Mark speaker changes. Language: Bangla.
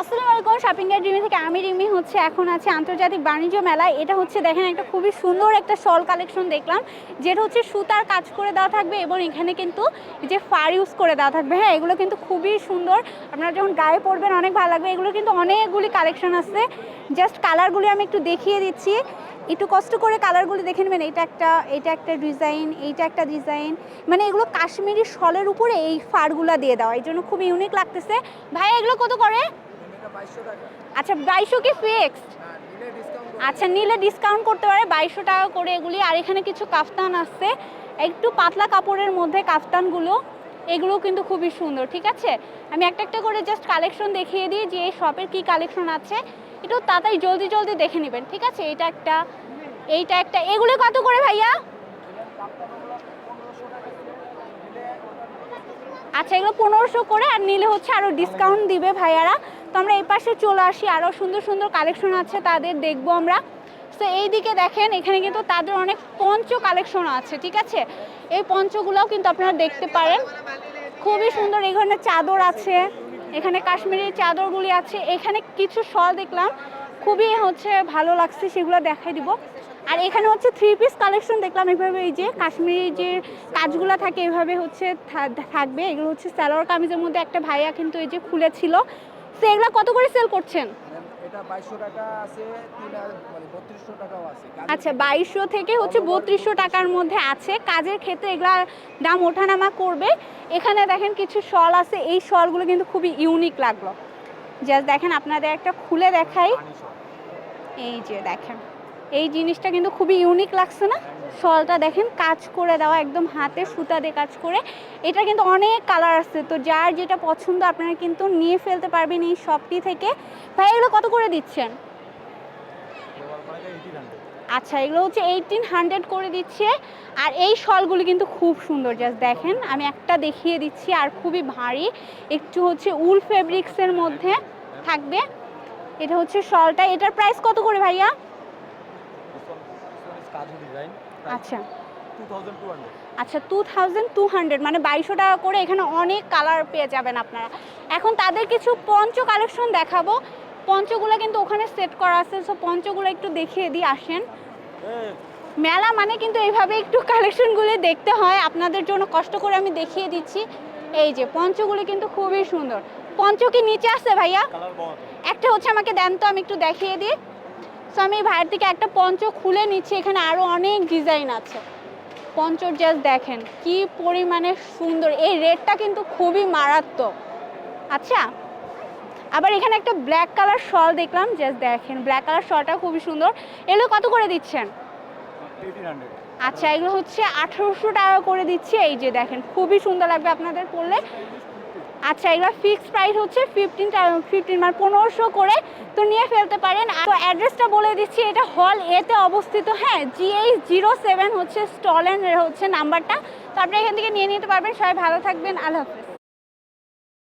Speaker 1: আসসালামু আলাইকুম শপিং গাইড রিমি থেকে আমি রিমি হচ্ছে, এখন আছে আন্তর্জাতিক বাণিজ্য মেলায়। এটা হচ্ছে দেখেন একটা খুবই সুন্দর একটা শল কালেকশন দেখলাম, যেটা হচ্ছে সুতার কাজ করে দেওয়া থাকবে এবং এখানে কিন্তু যে ফার ইউজ করে দেওয়া থাকবে। হ্যাঁ এগুলো কিন্তু খুবই সুন্দর। আপনারা যখন গায়ে পরবেন অনেক ভালো লাগবে। এগুলো কিন্তু অনেকগুলি কালেকশন আছে। জাস্ট কালারগুলি আমি একটু দেখিয়ে দিচ্ছি। একটু কষ্ট করে কালারগুলি দেখে নেবেন। এটা একটা এটা একটা ডিজাইন এইটা একটা ডিজাইন মানে এগুলো কাশ্মীরি শলের উপরে এই ফারগুলা দিয়ে দেওয়া। এই জন্য খুব ইউনিক লাগতেছে। ভাই, এগুলো কত করে? আচ্ছা বাইশশো কি ফিক্সড আচ্ছা নিলে ডিসকাউন্ট করতে পারে বাইশশো টাকা করে এগুলি। আর এখানে কিছু কাফতান আসছে একটু পাতলা কাপড়ের মধ্যে কাফতানগুলো এগুলো কিন্তু খুবই সুন্দর ঠিক আছে? আমি একটা একটা করে জাস্ট কালেকশন দেখিয়ে দিই যে এই শপের কি কালেকশন আছে। একটু তাড়াতাড়ি জলদি জলদি দেখে নেবেন ঠিক আছে? এইটা একটা এইটা একটা। এগুলো কত করে ভাইয়া? আচ্ছা এগুলো পনেরোশো করে আর নিলে হচ্ছে আরও ডিসকাউন্ট দিবে ভাইয়ারা। তো আমরা এই পাশে চলে আসি। আরও সুন্দর সুন্দর কালেকশন আছে, তাদের দেখব আমরা। তো এই দিকে দেখেন, এখানে কিন্তু তাদের অনেক পঞ্চ কালেকশন আছে, ঠিক আছে? এই পঞ্চগুলোও কিন্তু আপনারা দেখতে পারেন। খুবই সুন্দর এখানে চাদর আছে। এখানে কাশ্মীরি চাদরগুলি আছে। এখানে কিছু শল দেখলাম। খুবই হচ্ছে ভালো লাগছে, সেগুলো দেখাই দিব। আর এখানে হচ্ছে থ্রি পিস কালেকশন দেখলাম এইভাবে এই যে কাশ্মীরি যে কাজগুলো থাকে, এভাবে হচ্ছে থাকবে। এগুলো হচ্ছে সালোয়ার কামিজের মধ্যে একটা ভাইয়া কিন্তু এই যে খুলেছিল। তো এগুলো কত করে সেল করছেন?
Speaker 2: মানে
Speaker 1: আচ্ছা বাইশশো থেকে হচ্ছে বত্রিশশো টাকার মধ্যে আছে। কাজের ক্ষেত্রে এগুলা দাম ওঠানামা করবে। এখানে দেখেন কিছু শল আছে। এই শলগুলো কিন্তু খুবই ইউনিক লাগল। জাস্ট দেখেন আপনাদের একটা খুলে দেখাই। এই যে দেখেন। এই জিনিসটা কিন্তু খুবই ইউনিক লাগছে না? শলটা দেখেন, কাজ করে দেওয়া, একদম হাতে সুতা দিয়ে কাজ করে। এটা কিন্তু অনেক কালার আছে, তো যার যেটা পছন্দ আপনারা কিন্তু নিয়ে ফেলতে পারবেন এই শপটি থেকে। ভাই, এগুলো কত করে দিচ্ছেন? আচ্ছা এগুলো হচ্ছে এইটিন হান্ড্রেড করে দিচ্ছে। আর এই শলগুলি কিন্তু খুব সুন্দর জাস্ট দেখেন, আমি একটা দেখিয়ে দিচ্ছি, আর খুবই ভারী। একটু হচ্ছে উল ফেব্রিক্সের মধ্যে থাকবে। এটা হচ্ছে শলটা, এটার প্রাইস কত করে ভাইয়া?
Speaker 2: কাজু ডিজাইন
Speaker 1: আচ্ছা।
Speaker 2: টু থাউজেন্ড টু হান্ড্রেড
Speaker 1: আচ্ছা টু থাউজেন্ড টু হান্ড্রেড মানে বাইশশো টাকা করে এখানে অনেক কালার পেয়ে যাবেন আপনারা। এখন তাদের কিছু পঞ্চ কালেকশন দেখাবো। পঞ্চগুলো কিন্তু ওখানে সেট করা আছে সো পঞ্চগুলো একটু দেখিয়ে দিয়ে আসেন। মেলা মানে কিন্তু এইভাবে একটু কালেকশনগুলো দেখতে হয় আপনাদের জন্য কষ্ট করে আমি দেখিয়ে দিচ্ছি। এই যে পঞ্চগুলি কিন্তু খুবই সুন্দর। পঞ্চ কি নিচে আছে ভাইয়া? একটা হচ্ছে আমাকে দেন তো আমি একটু দেখিয়ে দিই। সো আমি ভাইয়ের থেকে একটা পঞ্চ খুলে নিচ্ছি, এখানে আরও অনেক ডিজাইন আছে। পঞ্চর জাস্ট দেখেন, কি পরিমাণে সুন্দর। এই রেডটা কিন্তু খুবই মারাত্মক। আচ্ছা আবার এখানে একটা ব্ল্যাক কালার শল দেখলাম জাস্ট দেখেন ব্ল্যাক কালার শলটা খুবই সুন্দর। এগুলো কত করে দিচ্ছেন? আচ্ছা এগুলো হচ্ছে আঠারোশো টাকা করে দিচ্ছি। এই যে দেখেন, খুবই সুন্দর লাগবে আপনাদের পড়লে আচ্ছা এবার ফিক্সড প্রাইস হচ্ছে ফিফটিন ফিফটিন মানে পনেরোশো করে। তো নিয়ে ফেলতে পারেন। আর তো অ্যাড্রেসটা বলে দিচ্ছি, এটা হল এতে অবস্থিত। হ্যাঁ জিএইচ জিরো সেভেন হচ্ছে স্টল অ্যান্ড হচ্ছে নাম্বারটা তো আপনি এখান থেকে নিয়ে নিতে পারবেন। সবাই ভালো থাকবেন। আল্লাহ হাফেজ।